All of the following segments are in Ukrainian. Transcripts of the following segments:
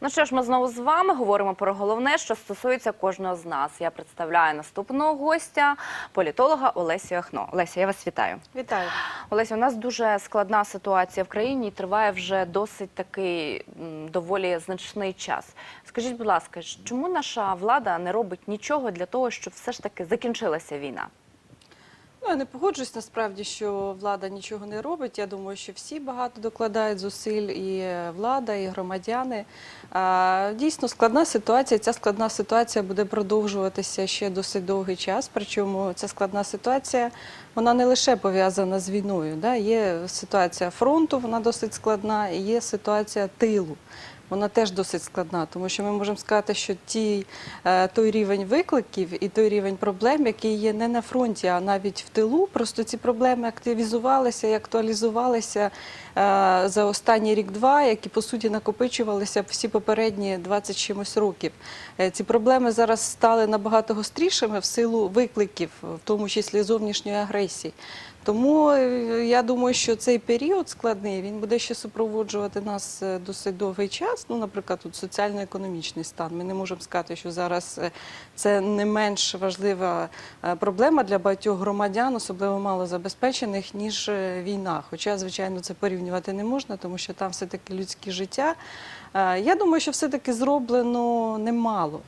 Ну що ж, ми знову з вами говоримо про головне, що стосується кожного з нас. Я представляю наступного гостя, політолога Олесю Яхно. Олеся, я вас вітаю. Вітаю. Олеся, у нас дуже складна ситуація в країні і триває вже досить такий доволі значний час. Скажіть, будь ласка, чому наша влада не робить нічого для того, щоб все ж таки закінчилася війна? Ну, я не погоджуюсь насправді, що влада нічого не робить. Я думаю, що всі багато докладають зусиль, і влада, і громадяни. Дійсно складна ситуація. Ця складна ситуація буде продовжуватися ще досить довгий час. Причому ця складна ситуація вона не лише пов'язана з війною. Да? Є ситуація фронту, вона досить складна, і є ситуація тилу. Вона теж досить складна, тому що ми можемо сказати, що ті, е, той рівень викликів і той рівень проблем, який є не на фронті, а навіть в тилу, просто ці проблеми активізувалися і актуалізувалися е, за останній рік-два, які по суті накопичувалися всі попередні 20 чимось років. Е, Ці проблеми зараз стали набагато гострішими в силу викликів, в тому числі зовнішньої агресії. Тому е, я думаю, що цей період складний він буде ще супроводжувати нас е, досить довгий час. Ну, наприклад, тут соціально-економічний стан. Ми не можемо сказати, що зараз е, це не менш важлива проблема для багатьох громадян, особливо малозабезпечених, ніж війна. Хоча, звичайно, це порівнювати не можна, тому що там все-таки людські життя. Е, Я думаю, що все-таки зроблено немало.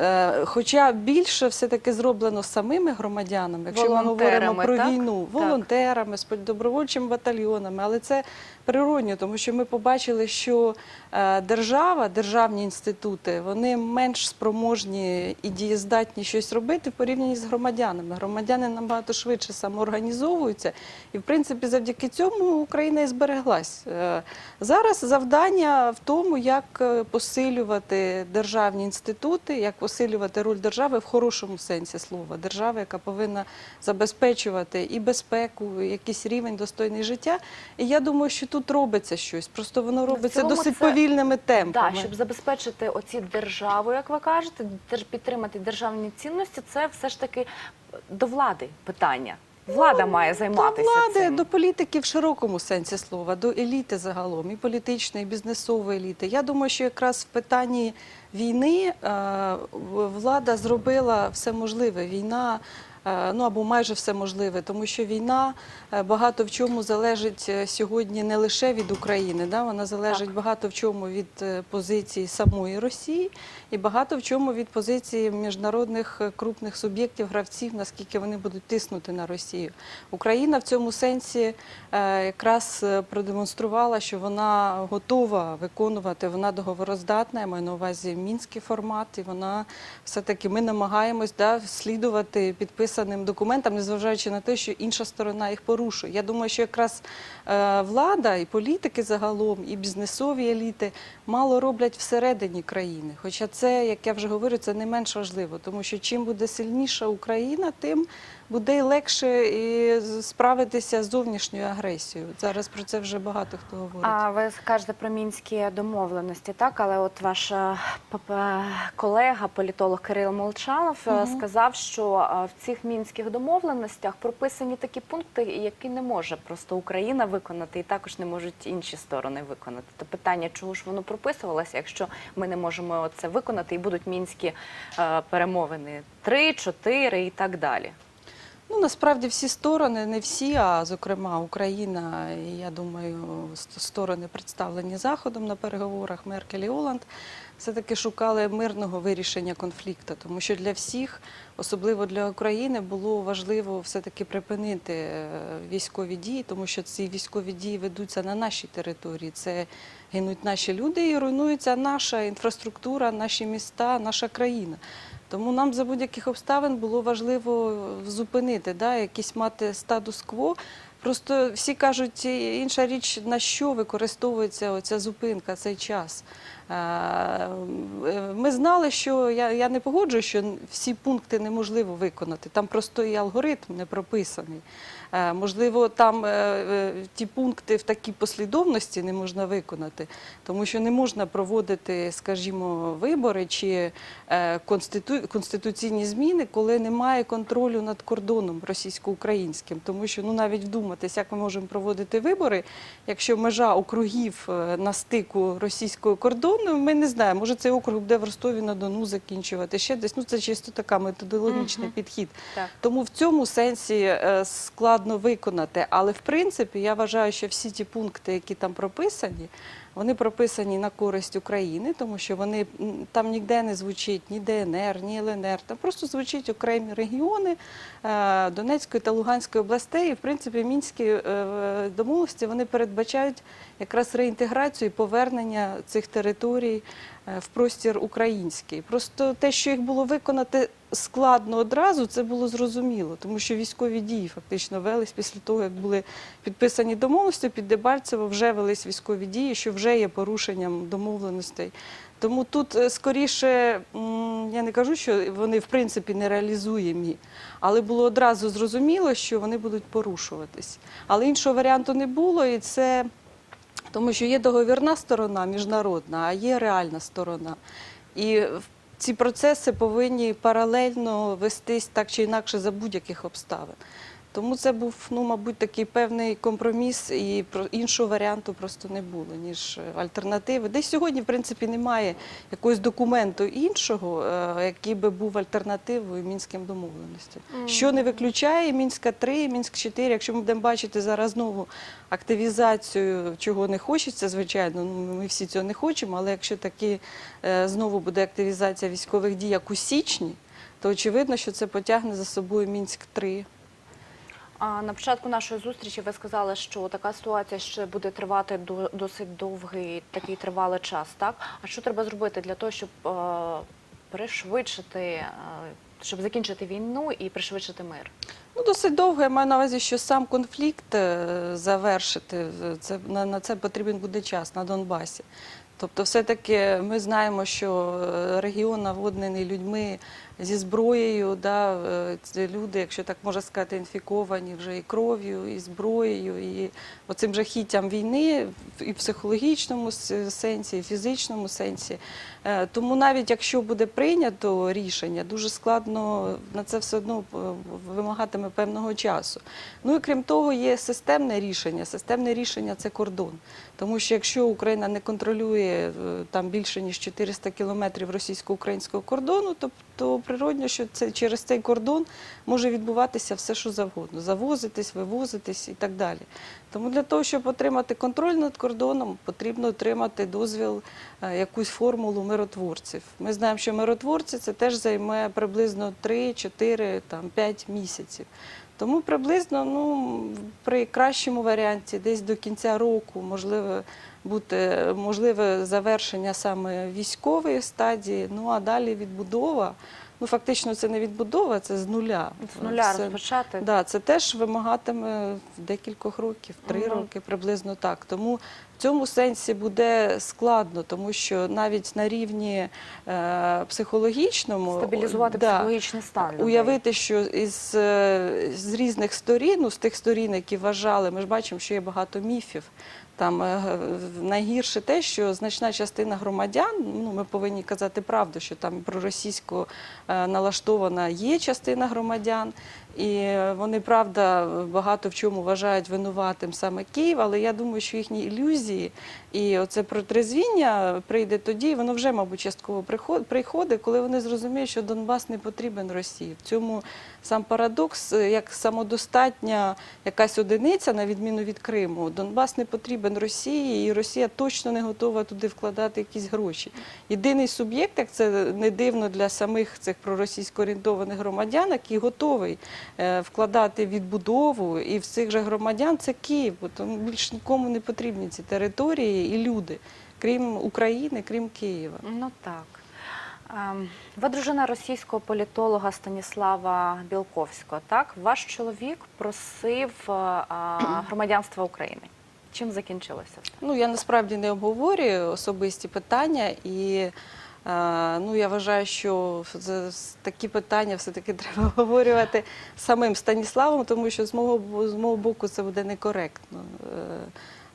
Е, Хоча більше все-таки зроблено самими громадянами, якщо ми говоримо про так? війну, волонтерами, з добровольчими батальйонами, але це природньо, тому що ми побачили, що е, держава, державні інститути, вони менш спроможні і дієздатні щось робити в порівнянні з громадянами. Громадяни набагато швидше самоорганізовуються, і в принципі завдяки цьому Україна і збереглась. Е, Зараз завдання в тому, як е, посилювати державні інститути, як посилювати роль держави в хорошому сенсі слова. Держави, яка повинна забезпечувати і безпеку, і якийсь рівень достойний життя. І я думаю, що тут робиться щось. Просто воно робиться досить це- повільними темпами. Так, щоб забезпечити оці державу, як ви кажете, підтримати державні цінності, це все ж таки до влади питання. Влада має займатися до влади, цим. до політики в широкому сенсі слова, до еліти загалом, і політичної, і бізнесової еліти. Я думаю, що якраз в питанні війни е, влада зробила все можливе. Війна. Е, Ну або майже все можливе, тому що війна е, багато в чому залежить е, сьогодні не лише від України, да? вона залежить Так. багато в чому від позиції самої Росії і багато в чому від позиції міжнародних крупних суб'єктів, гравців, наскільки вони будуть тиснути на Росію. Україна в цьому сенсі якраз продемонструвала, що вона готова виконувати, вона договороздатна, я маю на увазі мінський формат, і вона все-таки ми намагаємось да, слідувати підписаним документам, незважаючи на те, що інша сторона їх порушує. Я думаю, що якраз е, влада і політики загалом, і бізнесові еліти мало роблять всередині країни. Хоча це, як я вже говорю, це не менш важливо, тому що чим буде сильніша Україна, тим буде легше і справитися з зовнішньою агресією. Зараз про це вже багато хто говорить. А ви кажете про мінські домовленості, так? Але от ваш е, колега, політолог Кирил Молчанов, Мгм. сказав, що е, в цих мінських домовленостях прописані такі пункти, які не може просто Україна виконати, і також не можуть інші сторони виконати. То питання, чого ж воно прописувалося, якщо ми не можемо це виконати, і будуть мінські е, перемовини три, чотири і так далі. Ну насправді всі сторони, не всі, а зокрема Україна, я думаю, сторони представлені заходом на переговорах Меркель і Оланд, все-таки шукали мирного вирішення конфлікту, тому що для всіх, особливо для України, було важливо все-таки припинити е, військові дії, тому що ці військові дії ведуться на нашій території. Це гинуть наші люди і руйнується наша інфраструктура, наші міста, наша країна. Тому нам за будь-яких обставин було важливо зупинити, да, якийсь мати статус-кво. Просто всі кажуть, інша річ, на що використовується оця зупинка, цей час. Е, Ми знали, що я, не погоджую, що всі пункти неможливо виконати. Там просто і алгоритм не прописаний. Е, Можливо, там е, ті пункти в такій послідовності не можна виконати, тому що не можна проводити, скажімо, вибори чи конститу- конституційні зміни, коли немає контролю над кордоном російсько-українським. Тому що ну навіть вдуматись, як ми можемо проводити вибори, якщо межа округів на стику російського кордону, ми не знаємо. Може, цей округ буде в Ростові на Дону закінчувати ще десь. Ну це чисто така методологічний угу. підхід. Так. Тому в цьому сенсі е, складно виконати. Але в принципі я вважаю, що всі ті пункти, які там прописані, вони прописані на користь України, тому що вони там ніде не звучить ні ДНР, ні ЛНР. Там просто звучать окремі регіони е, Донецької та Луганської областей. І в принципі мінські е, домовленості вони передбачають якраз реінтеграцію і повернення цих територій е, в простір український. Просто те, що їх було виконати складно одразу, це було зрозуміло, тому що військові дії фактично велись після того, як були підписані домовленості. Під Дебальцево вже велись військові дії, що вже є порушенням домовленостей. Тому тут е, скоріше, я не кажу, що вони в принципі нереалізуємі, але було одразу зрозуміло, що вони будуть порушуватись. Але іншого варіанту не було, і це тому що є договірна сторона міжнародна, а є реальна сторона. І ці процеси повинні паралельно вестись так чи інакше за будь-яких обставин. Тому це був, ну, мабуть, такий певний компроміс, і іншого варіанту просто не було, ніж е, альтернативи. Десь сьогодні, в принципі, немає якогось документу іншого, е, який би був альтернативою мінським домовленостям. Що не виключає Мінська 3, Мінськ 4, якщо ми будемо бачити зараз знову активізацію, чого не хочеться, звичайно, ну, ми всі цього не хочемо, але якщо таки е, знову буде активізація військових дій, як у січні, то очевидно, що це потягне за собою Мінськ 3. А на початку нашої зустрічі ви сказали, що така ситуація ще буде тривати до- досить довгий такий тривалий час. Так а що треба зробити для того, щоб е, пришвидшити, е, щоб закінчити війну і пришвидшити мир? Ну, досить довго. Я маю на увазі, що сам конфлікт е, завершити, це, на, це потрібен буде час на Донбасі. Тобто, все-таки ми знаємо, що регіон наводнений людьми зі зброєю, да, е, це люди, якщо так можна сказати, інфіковані вже і кров'ю, і зброєю, і оцим жахіттям війни і в психологічному сенсі, і в фізичному сенсі. Е, Тому навіть якщо буде прийнято рішення, дуже складно на це все одно е, вимагатиме певного часу. Ну і крім того, є системне рішення. Системне рішення це кордон. Тому що якщо Україна не контролює там більше ніж 400 кілометрів російсько-українського кордону, то, то природньо, що це через цей кордон може відбуватися все, що завгодно, завозитись, вивозитись і так далі. Тому для того, щоб отримати контроль над кордоном, потрібно отримати дозвіл, е, якусь формулу миротворців. Ми знаємо, що миротворці це теж займе приблизно 3-4, там 5 місяців. Тому приблизно, ну при кращому варіанті, десь до кінця року можливо бути можливе завершення саме військової стадії. Ну а далі відбудова. Ну фактично, це не відбудова, це з нуля. З нуля Це- розпочати? Да, це теж вимагатиме декількох років, три угу. роки приблизно так. Тому цьому сенсі буде складно, тому що навіть на рівні е, психологічному Стабілізувати да, психологічний стан. людей. Уявити, що із е, з різних сторін, ну, з тих сторін, які вважали, ми ж бачимо, що є багато міфів. Там е, найгірше те, що значна частина громадян, ну ми повинні казати правду, що там проросійсько е, налаштована є частина громадян, і вони правда багато в чому вважають винуватим саме Київ, але я думаю, що їхні ілюзії і оце протрезвіння прийде тоді, і воно вже, мабуть, частково приход- приходить, коли вони зрозуміють, що Донбас не потрібен Росії. В цьому сам парадокс, е, як самодостатня якась одиниця, на відміну від Криму. Донбас не потрібен Росії, і Росія точно не готова туди вкладати якісь гроші. Єдиний суб'єкт, як це не дивно для самих цих проросійсько орієнтованих громадян, який готовий е, вкладати відбудову і в цих же громадян, це Київ, бо тому більш нікому не потрібні ці території і люди, крім України, крім Києва. Ну так. Ем, Ви дружина російського політолога Станіслава Білковського. Так, ваш чоловік просив е, громадянства України. Чим закінчилося? Ну, я насправді не обговорюю особисті питання і Е, Ну, я вважаю, що такі питання все-таки треба обговорювати самим Станіславом, тому що з мого, з мого боку це буде некоректно.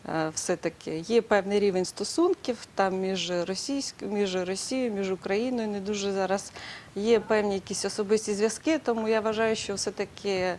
Е, Все-таки є певний рівень стосунків там між російською, між Росією, між Україною. Не дуже зараз є певні якісь особисті зв'язки, тому я вважаю, що все-таки е,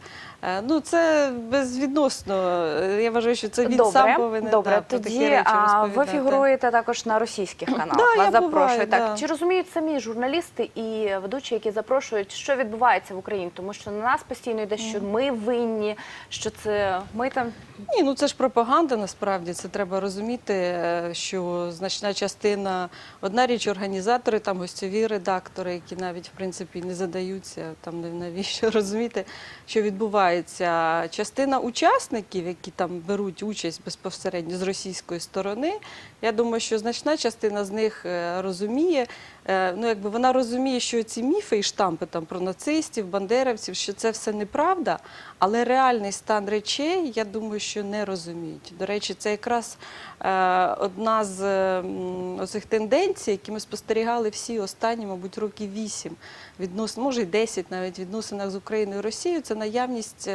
ну це безвідносно. Е, Я вважаю, що це він добре, сам повинен добре. да, про такі речі а, ви фігуруєте також на російських каналах. Да, Вас запрошують. буваю, так да. чи розуміють самі журналісти і ведучі, які запрошують, що відбувається в Україні? Тому що на нас постійно йде, що ми винні, що це ми там Ні, ну це ж пропаганда насправді. Це треба розуміти, е, що значна частина, одна річ, організатори, там гостьові редактори, які навіть в принципі не задаються там навіщо розуміти, що відбувається. Частина учасників, які там беруть участь безпосередньо з російської сторони. Я думаю, що значна частина з них е, розуміє. е, Ну, якби вона розуміє, що ці міфи і штампи там про нацистів, бандерівців, що це все неправда, але реальний стан речей, я думаю, що не розуміють. До речі, це якраз е, одна з м, оцих тенденцій, які ми спостерігали всі останні, мабуть, років вісім відносно, може й 10 навіть відносинах з Україною і Росією. Це наявність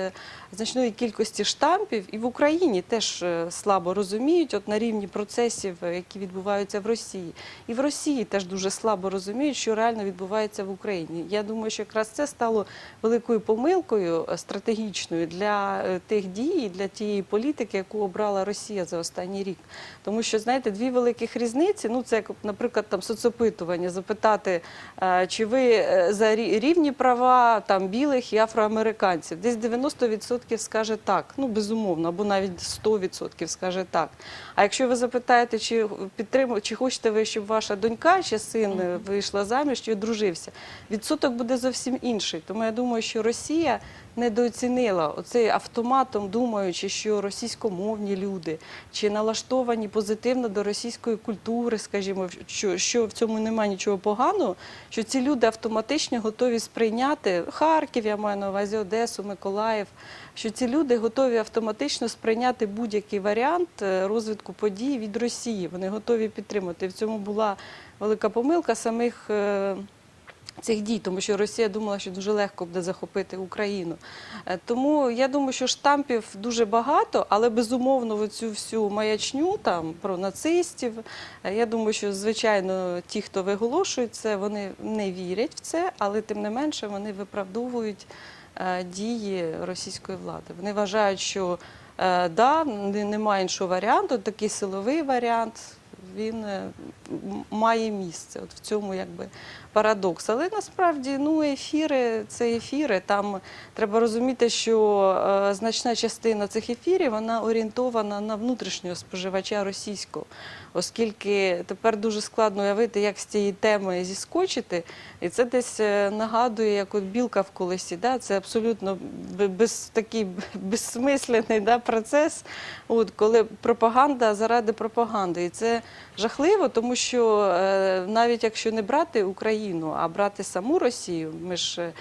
значної кількості штампів, і в Україні теж слабо розуміють, от на рівні процесів, е, які відбуваються в Росії. І в Росії теж дуже слабо розуміють, що реально відбувається в Україні. Я думаю, що якраз це стало великою помилкою е, стратегічною для е, тих дій, для тієї політики, яку обрала Росія за останній рік. Тому що, знаєте, дві великих різниці. Ну, це наприклад, там соцопитування, запитати, е, чи ви за рівні права там білих і афроамериканців. Десь 90% скаже так, ну безумовно, або навіть 100% скаже так. А якщо ви запитаєте, чи підтриму, чи хочете ви, щоб ваша донька чи син е, вийшла заміж чи одружився, відсоток буде зовсім інший. Тому я думаю, що Росія недооцінила оцей автоматом, думаючи, що російськомовні люди чи налаштовані позитивно до російської культури, скажімо, що, що в цьому немає нічого поганого, що ці люди автоматично готові сприйняти Харків, я маю на увазі Одесу, Миколаїв, що ці люди готові автоматично сприйняти будь-який варіант е, розвитку подій від Росії. Вони готові підтримати. В цьому була велика помилка самих. Цих дій, тому що Росія думала, що дуже легко буде захопити Україну. Е, Тому я думаю, що штампів дуже багато, але безумовно в цю всю маячню там про нацистів. е, Я думаю, що звичайно ті, хто виголошують це, вони не вірять в це, але тим не менше вони виправдовують е, дії російської влади. Вони вважають, що да, не- немає іншого варіанту, такий силовий варіант. Він е, має місце. От в цьому якби парадокс. Але насправді ну, ефіри це ефіри. Там треба розуміти, що е, значна частина цих ефірів вона орієнтована на внутрішнього споживача російського, оскільки тепер дуже складно уявити, як з цієї теми зіскочити. І це десь е, нагадує, як от білка в колесі. Да? Це абсолютно без, такий безсмислений да, процес, от, коли пропаганда заради пропаганди. І це жахливо, тому що е, навіть якщо не брати Україну, а брати саму Росію, ми ж е,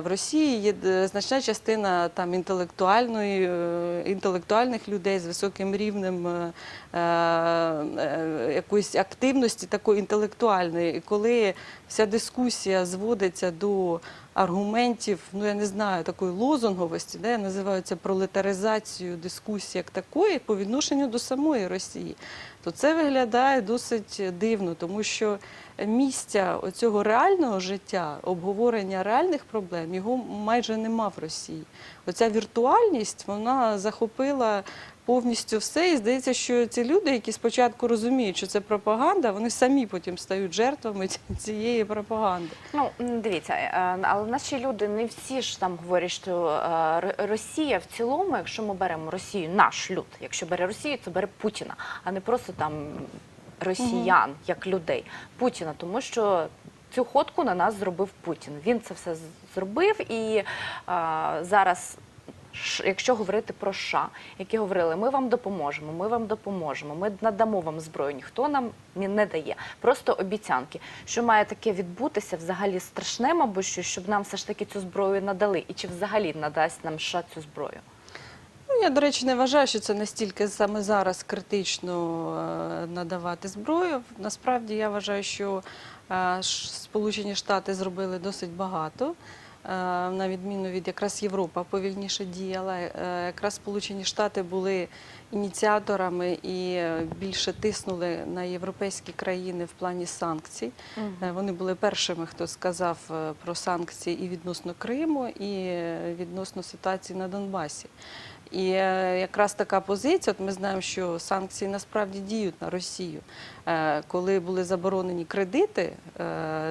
в Росії є значна частина там інтелектуальної, інтелектуальних людей з високим рівнем якоїсь активності такої інтелектуальної. І коли вся дискусія зводиться до аргументів, ну я не знаю, такої лозунговості, де я називаю пролетаризацією дискусії як такої по відношенню до самої Росії, то це виглядає досить дивно, тому що місця оцього реального життя, обговорення реальних проблем, його майже нема в Росії. Оця віртуальність вона захопила повністю все. І здається, що ці люди, які спочатку розуміють, що це пропаганда, вони самі потім стають жертвами цієї пропаганди. Ну дивіться, е, але наші люди не всі ж там говорять, що е, Росія в цілому, якщо ми беремо Росію, наш люд, якщо бере Росію, то бере Путіна, а не просто там росіян як людей. Путіна, тому що. Цю ходку на нас зробив Путін. Він це все зробив, і а, зараз, якщо говорити про США, які говорили, ми вам допоможемо, ми вам допоможемо, ми надамо вам зброю. Ніхто нам не дає. Просто обіцянки. Що має таке відбутися взагалі страшне, мабуть, що, щоб нам все ж таки цю зброю надали, і чи взагалі надасть нам США цю зброю? Ну, я, до речі, не вважаю, що це настільки саме зараз критично е, надавати зброю. Насправді я вважаю, що Е, Сполучені Штати зробили досить багато. Е, На відміну від якраз Європа повільніше діяла. Е, Якраз Сполучені Штати були ініціаторами і е, більше тиснули на європейські країни в плані санкцій. Е, Вони були першими, хто сказав е, про санкції і відносно Криму, і відносно ситуації на Донбасі. І якраз така позиція, от ми знаємо, що санкції насправді діють на Росію. Коли були заборонені кредити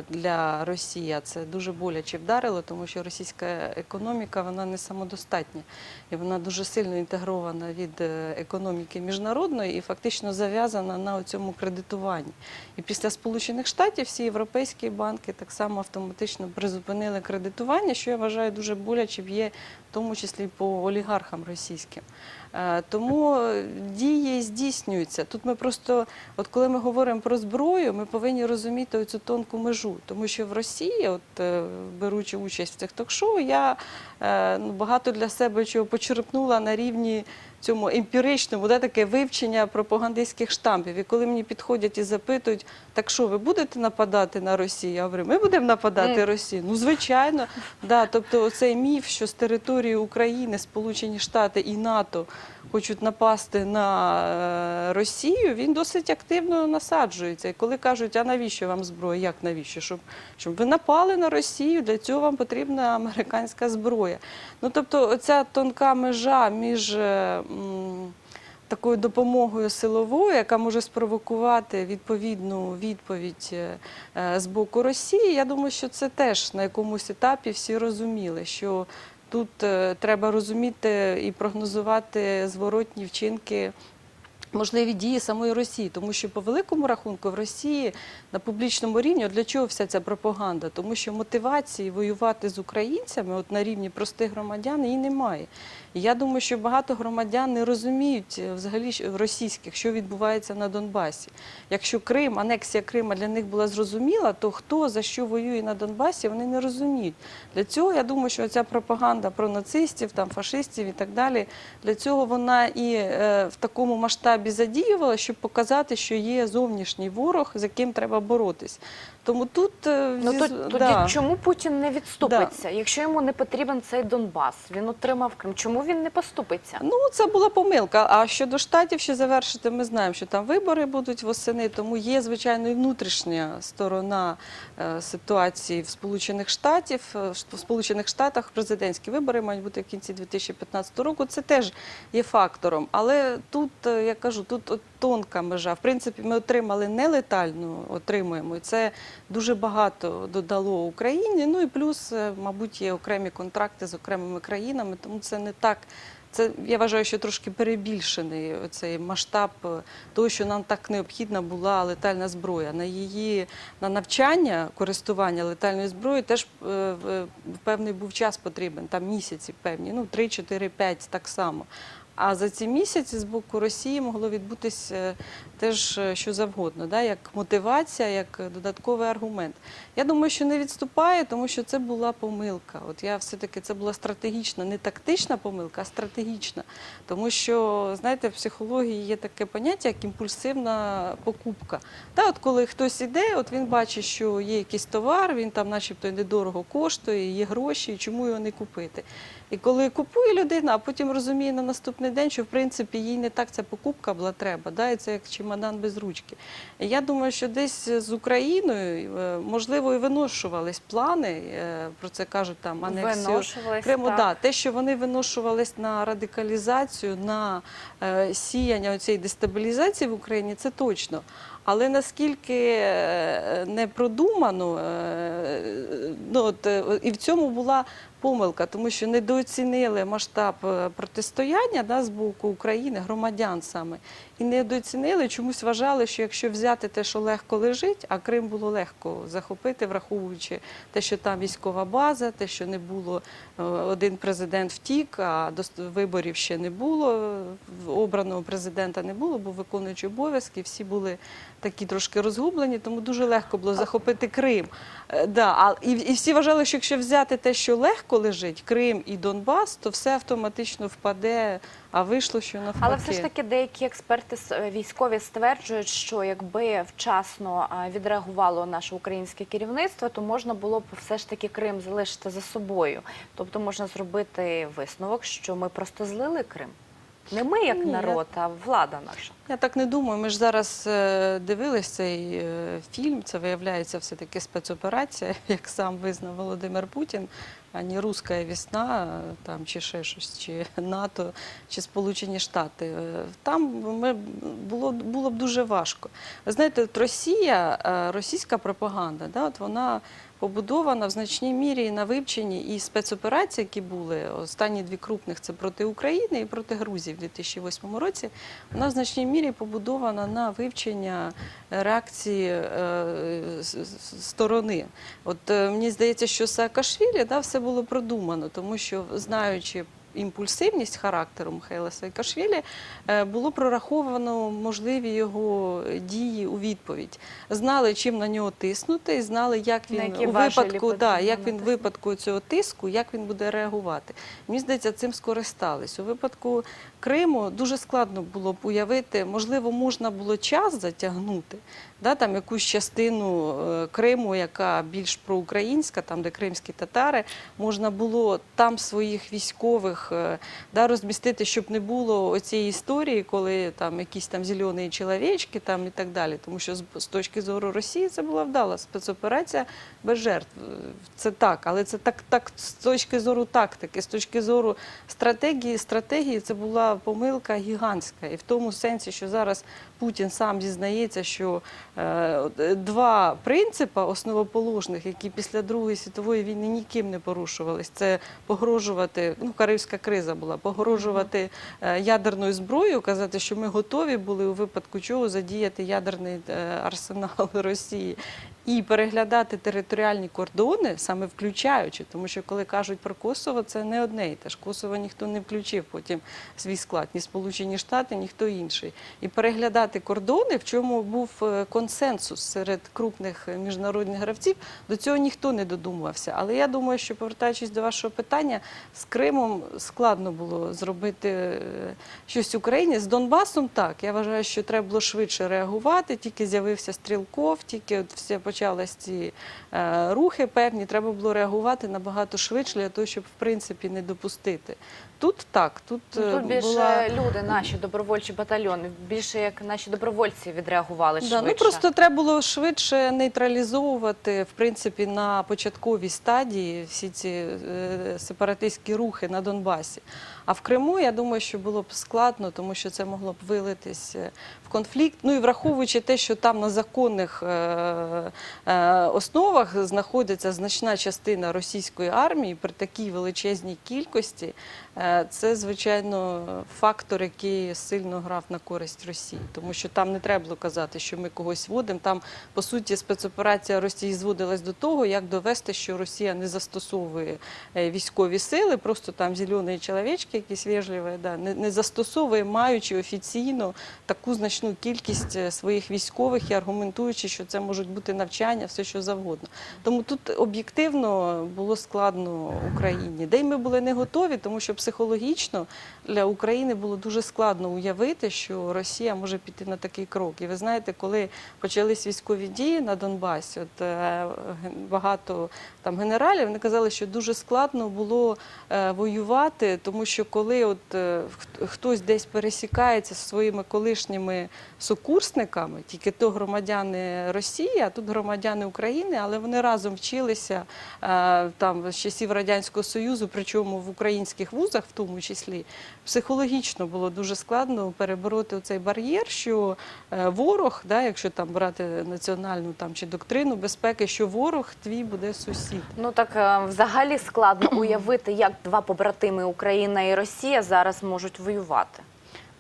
для Росії, це дуже боляче вдарило, тому що російська економіка вона не самодостатня і вона дуже сильно інтегрована від е, економіки міжнародної і фактично зав'язана на цьому кредитуванні. І після Сполучених Штатів всі європейські банки так само автоматично призупинили кредитування, що я вважаю дуже боляче б'є, в тому числі по олігархам російським. Е, Тому е, дії здійснюються. Тут ми просто, от коли ми говоримо про зброю, ми повинні розуміти цю тонку межу, тому що в Росії, от е, беручи участь в цих ток-шоу, я ну, багато для себе чого почерпнула на рівні цьому емпіричному, да, таке вивчення пропагандистських штампів. І коли мені підходять і запитують, так що ви будете нападати на Росію? Я говорю, ми будемо нападати Мгм. Росію. Ну, звичайно, да, тобто цей міф, що з території України Сполучені Штати і НАТО хочуть напасти на е, Росію, він досить активно насаджується. І коли кажуть, а навіщо вам зброя? Як навіщо? Щоб, щоб ви напали на Росію, для цього вам потрібна американська зброя. Ну тобто, оця тонка межа між. Такою допомогою силовою, яка може спровокувати відповідну відповідь е, е, з боку Росії, я думаю, що це теж на якомусь етапі всі розуміли, що тут е, треба розуміти і прогнозувати зворотні вчинки. Можливі дії самої Росії, тому що по великому рахунку в Росії на публічному рівні для чого вся ця пропаганда? Тому що мотивації воювати з українцями, от на рівні простих громадян, її немає. Я думаю, що багато громадян не розуміють е, взагалі російських, що відбувається на Донбасі. Якщо Крим, анексія Крима для них була зрозуміла, то хто за що воює на Донбасі, вони не розуміють. Для цього я думаю, що ця пропаганда про нацистів, там фашистів і так далі, для цього вона і е, в такому масштабі задіювала, щоб показати, що є зовнішній ворог, з яким треба боротись. Тому тут е, Ну зі- то, тоді да. чому Путін не відступиться? Якщо йому не потрібен цей Донбас, він отримав Крим. Чому він не поступиться? Ну, це була помилка. А щодо штатів, ще завершити, ми знаємо, що там вибори будуть восени, тому є, звичайно, і внутрішня сторона е, ситуації в Сполучених Штатів. Е, В Сполучених Штатах президентські вибори мають бути в кінці 2015 року. Це теж є фактором. Але тут, я кажу, тут от тонка межа. В принципі, ми отримали нелетальну, отримуємо. І це дуже багато додало Україні. Ну і плюс, е, мабуть, є окремі контракти з окремими країнами, тому це не так. Це я вважаю, що трошки перебільшений цей масштаб е, того, що нам так необхідна була летальна зброя. На її на навчання користування летальною зброєю теж е, певний був час потрібен, там місяці певні, ну 3, 4, 5 так само. А за ці місяці з боку Росії могло відбутись е, теж е, що завгодно, да, як мотивація, як додатковий аргумент. Я думаю, що не відступає, тому що це була помилка. От я все-таки це була стратегічна, не тактична помилка, а стратегічна. Тому що, знаєте, в психології є таке поняття, як імпульсивна покупка. Та, от коли хтось іде, от він бачить, що є якийсь товар, він там, начебто, недорого коштує, є гроші, чому його не купити. І коли купує людина, а потім розуміє на наступний день, що в принципі їй не так ця покупка була треба, да, і це як чемодан без ручки. І я думаю, що десь з Україною е, можливо і виношувались плани. е, Про це кажуть там анексію Криму. так. Да, те, що вони виношувались на радикалізацію, на е, сіяння цієї дестабілізації в Україні, це точно. Але наскільки не продумано, ну, от, і в цьому була помилка, тому що недооцінили масштаб е, протистояння да, з боку України, громадян саме, і недооцінили, чомусь вважали, що якщо взяти те, що легко лежить, а Крим було легко захопити, враховуючи те, що там військова база, те, що не було е, один президент втік, а виборів ще не було. Обраного президента не було, бо виконуючи обов'язки, всі були такі трошки розгублені, тому дуже легко було захопити Крим. Е, Да, а, і, і всі вважали, що якщо взяти те, що легко лежить Крим і Донбас, то все автоматично впаде, а вийшло, що навпаки. Але все ж таки деякі експерти е, військові стверджують, що якби вчасно відреагувало наше українське керівництво, то можна було б все ж таки Крим залишити за собою. Тобто можна зробити висновок, що ми просто злили Крим. Не ми як Ні, народ, а влада наша. Я так не думаю. Ми ж зараз е, дивились цей е, фільм. Це виявляється все-таки спецоперація, як сам визнав Володимир Путін, а не руська весна, е, там чи ще щось, чи НАТО, чи Сполучені Штати. Е, Там ми було було б дуже важко. Ви знаєте, от Росія, російська пропаганда, да, от вона побудована в значній мірі на вивченні і спецоперації, які були останні дві крупних це проти України і проти Грузії в 2008 році. Вона в значній мірі побудована на вивчення реакції е, сторони. От е, мені здається, що Саакашвілі да, все було продумано, тому що знаючи. Імпульсивність характеру Михайла Саакашвілі е, було прораховано можливі його дії у відповідь. Знали, чим на нього тиснути, і знали, як він у випадку, да, як він випадку цього тиску, як він буде реагувати. Мені здається, цим скористались. У випадку Криму дуже складно було б уявити, можливо, можна було час затягнути, да, там якусь частину е, Криму, яка більш проукраїнська, там де кримські татари, можна було там своїх військових е, да, розмістити, щоб не було оцієї історії, коли там якісь там зелені чоловічки там і так далі. Тому що з, з точки зору Росії це була вдала спецоперація без жертв. Е, Це так, але це так, так з точки зору тактики, з точки зору стратегії, стратегії це була помилка гігантська. І в тому сенсі, що зараз Путін сам зізнається, що е, е, два принципи основоположних, які після Другої світової війни ніким не порушувались, це погрожувати, ну Карибська криза була, погрожувати е, ядерною зброєю, казати, що ми готові були у випадку чого задіяти ядерний е, арсенал Росії. І переглядати територіальні кордони, саме включаючи, тому що коли кажуть про Косово, це не одне і те ж. Коsovo ніхто не включив потім свій склад, ні Сполучені Штати, ніхто інший. І переглядати кордони, в чому був е, консенсус серед крупних міжнародних гравців, до цього ніхто не додумався. Але я думаю, що повертаючись до вашого питання, з Кримом складно було зробити е, щось в Україні. З Донбасом так. Я вважаю, що треба було швидше реагувати. Тільки з'явився Стрілков, тільки от все почались ці е, рухи певні. Треба було реагувати набагато швидше для того, щоб в принципі не допустити. Тут так, тут, Ну, е, тут більше була люди, наші добровольчі батальйони, більше як наші добровольці відреагували Да, швидше. ну просто треба було швидше нейтралізовувати в принципі на початковій стадії всі ці е, сепаратистські рухи на Донбасі. А в Криму я думаю, що було б складно, тому що це могло б вилитись е, в конфлікт. Ну і враховуючи те, що там на законних е, е, основах знаходиться значна частина російської армії при такій величезній кількості, е, це звичайно фактор, який сильно грав на користь Росії, тому що там не треба було казати, що ми когось вводимо. Там по суті спецоперація Росії зводилась до того, як довести, що Росія не застосовує е, військові сили, просто там зелені чоловічки, якісь вежливі, да, не, не застосовує, маючи офіційно таку значну кількість е, своїх військових і аргументуючи, що це можуть бути навчання, все що завгодно. Тому тут об'єктивно було складно Україні, де й ми були не готові, тому що психологічно для України було дуже складно уявити, що Росія може піти на такий крок. І ви знаєте, коли почались військові дії на Донбасі, от е, багато там генералів вони казали, що дуже складно було е, воювати, тому що коли от е, хтось десь пересікається зі своїми колишніми сукурсниками, тільки то громадяни Росії, а тут громадяни України, але вони разом вчилися там з часів радянського союзу, причому в українських вузах, в тому числі, психологічно було дуже складно перебороти цей бар'єр, що е, ворог, да, якщо там брати національну там чи доктрину безпеки, що ворог твій буде сусід. Ну так е, взагалі складно уявити, як два побратими Україна і Росія зараз можуть воювати.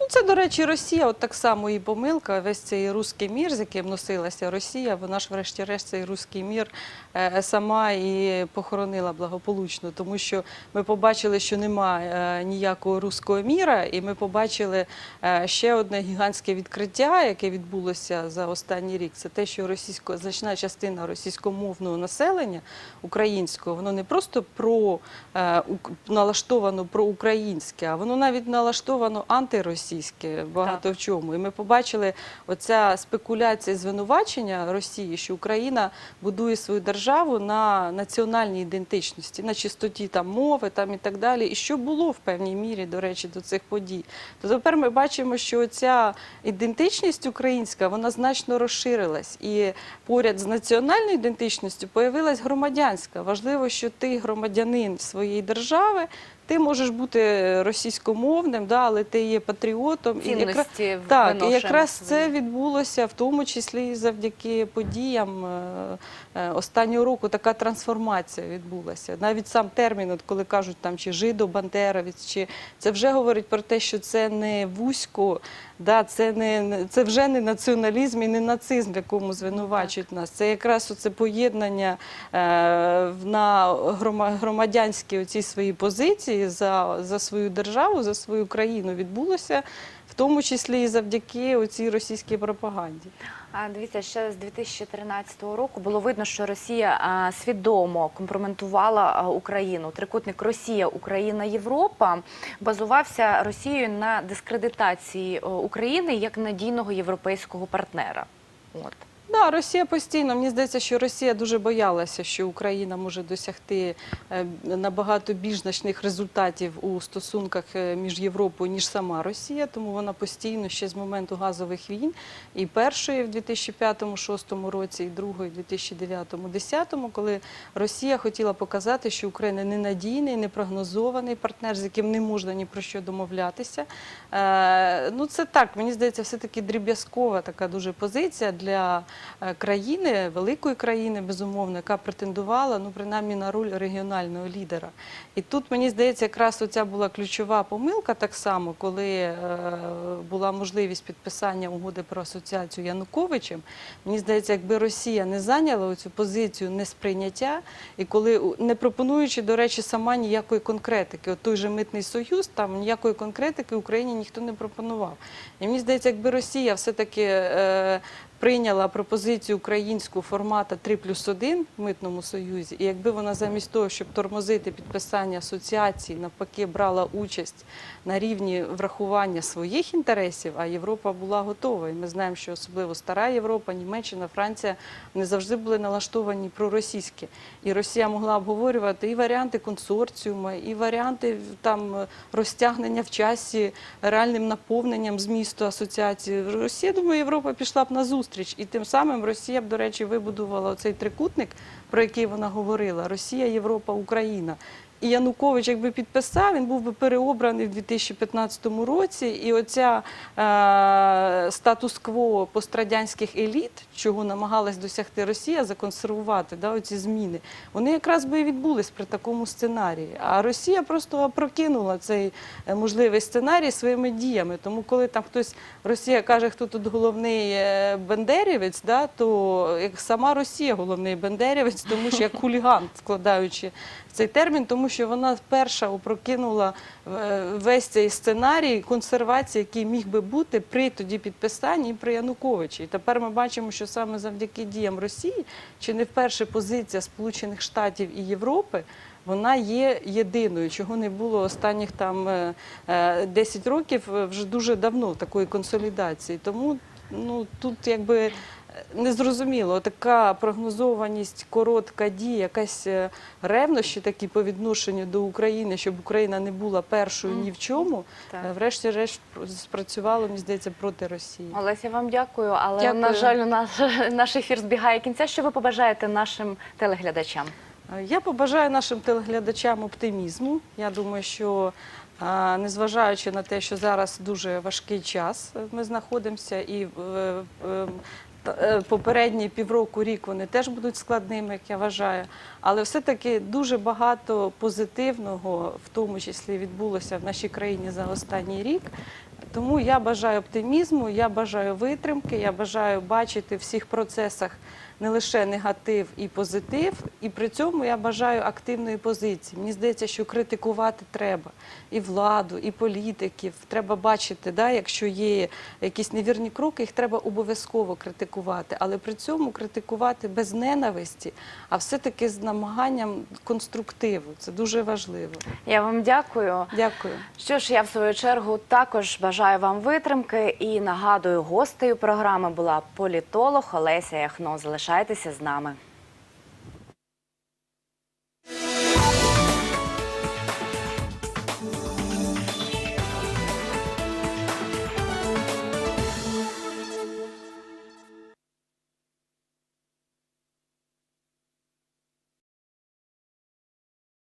Ну, це, до речі, Росія, от так само і помилка. Весь цей руський мір, з яким носилася Росія, вона ж, врешті-решт, цей руський мір е, сама і похоронила благополучно, тому що ми побачили, що немає е, ніякого руського міра, і ми побачили е, ще одне гігантське відкриття, яке відбулося за останній рік. Це те, що російсько значна частина російськомовного населення українського, воно не просто про налаштовано проукраїнське, а воно навіть налаштовано антиросійське багато в чому. І ми побачили оця спекуляція, звинувачення Росії, що Україна будує свою державу на національній ідентичності, на чистоті там мови там і так далі. І що було в певній мірі, до речі, до цих подій. То тепер ми бачимо, що ця ідентичність українська вона значно розширилась. І поряд з національною ідентичністю появилась громадянська. Важливо, що ти громадянин своєї держави. Ти можеш бути російськомовним, да, але ти є патріотом. І якраз- так, і якраз це відбулося в тому числі і завдяки подіям е, останнього року. Така трансформація відбулася. Навіть сам термін, от коли кажуть там чи жидо-бандеровець, чи це вже говорить про те, що це не вузько, да, це не це вже не націоналізм і не нацизм, в якому звинувачують нас. Це якраз оце поєднання е, на громадянські оці свої позиції за, за свою державу, за свою країну відбулося, тому числі і завдяки оцій російській пропаганді. А дивіться, ще з 2013 року було видно, що Росія свідомо компрометувала а, Україну. Трикутник Росія, Україна, Європа базувався Росією на дискредитації України як надійного європейського партнера. От. Да, Росія постійно. Мені здається, що Росія дуже боялася, що Україна може досягти е, набагато більш значних результатів у стосунках е, між Європою, ніж сама Росія. Тому вона постійно ще з моменту газових війн і першої в 2005-2006 році, і другої в 2009-2010, коли Росія хотіла показати, що Україна ненадійний, непрогнозований партнер, з яким не можна ні про що домовлятися. Е, Ну це так, мені здається, все таки дріб'язкова така дуже позиція для країни, великої країни, безумовно, яка претендувала ну принаймні на роль регіонального лідера. І тут мені здається, якраз оця була ключова помилка, так само, коли е, була можливість підписання угоди про асоціацію Януковичем. Мені здається, якби Росія не зайняла цю позицію несприйняття, і коли не пропонуючи, до речі, сама ніякої конкретики, от той же митний союз, там ніякої конкретики Україні ніхто не пропонував. І мені здається, якби Росія все-таки е, прийняла пропозицію українську формата 3 плюс 1 в митному союзі, і якби вона замість того, щоб тормозити підписання асоціації, навпаки, брала участь на рівні врахування своїх інтересів, а Європа була готова. І ми знаємо, що особливо стара Європа, Німеччина, Франція вони завжди були налаштовані проросійські. І Росія могла обговорювати і варіанти консорціуму, і варіанти там розтягнення в часі реальним наповненням змісту асоціації. Росія, думаю, Європа пішла б на зустріч, і тим самим Росія б, до речі, вибудувала цей трикутник, про який вона говорила: Росія, Європа, Україна. І Янукович, якби підписав, він був би переобраний в 2015 році. І оця е, статус-кво пострадянських еліт, чого намагалась досягти Росія, законсервувати да, оці зміни, вони якраз би і відбулись при такому сценарії. А Росія просто прокинула цей е, можливий сценарій своїми діями. Тому, коли там хтось Росія каже, хто тут головний е, бендерівець, да, то як сама Росія головний бендерівець, тому що як хуліган, складаючи цей термін, тому що вона перша опрокинула е, весь цей сценарій консервації, який міг би бути при тоді підписанні і при Януковичі. І тепер ми бачимо, що саме завдяки діям Росії, чи не вперше позиція Сполучених Штатів і Європи. Вона є єдиною, чого не було останніх там е, е, 10 років е, вже дуже давно такої консолідації. Тому ну тут якби е, незрозуміло, така прогнозованість, коротка дія, якась е, ревнощі такі по відношенню до України, щоб Україна не була першою ні в чому, е, врешті-решт спрацювало, мені здається, проти Росії. Олеся, вам дякую, але Дякую. на жаль, наш ефір збігає кінця. Що ви побажаєте нашим телеглядачам? Е, Я побажаю нашим телеглядачам оптимізму. Я думаю, що незважаючи на те, що зараз дуже важкий час ми знаходимося, і попередні півроку рік вони теж будуть складними, як я вважаю. Але все-таки дуже багато позитивного, в тому числі, відбулося в нашій країні за останній рік. Тому я бажаю оптимізму, я бажаю витримки, я бажаю бачити всіх процесах не лише негатив і позитив, і при цьому я бажаю активної позиції. Мені здається, що критикувати треба і владу, і політиків. Треба бачити, да, якщо є якісь невірні кроки, їх треба обов'язково критикувати, але при цьому критикувати без ненависті, а все-таки з намаганням конструктиву. Це дуже важливо. Я вам дякую. Дякую. Що ж, я в свою чергу також бажаю вам витримки і нагадую, гостею програми була політолог Олеся Яхно. Залишайтеся з нами.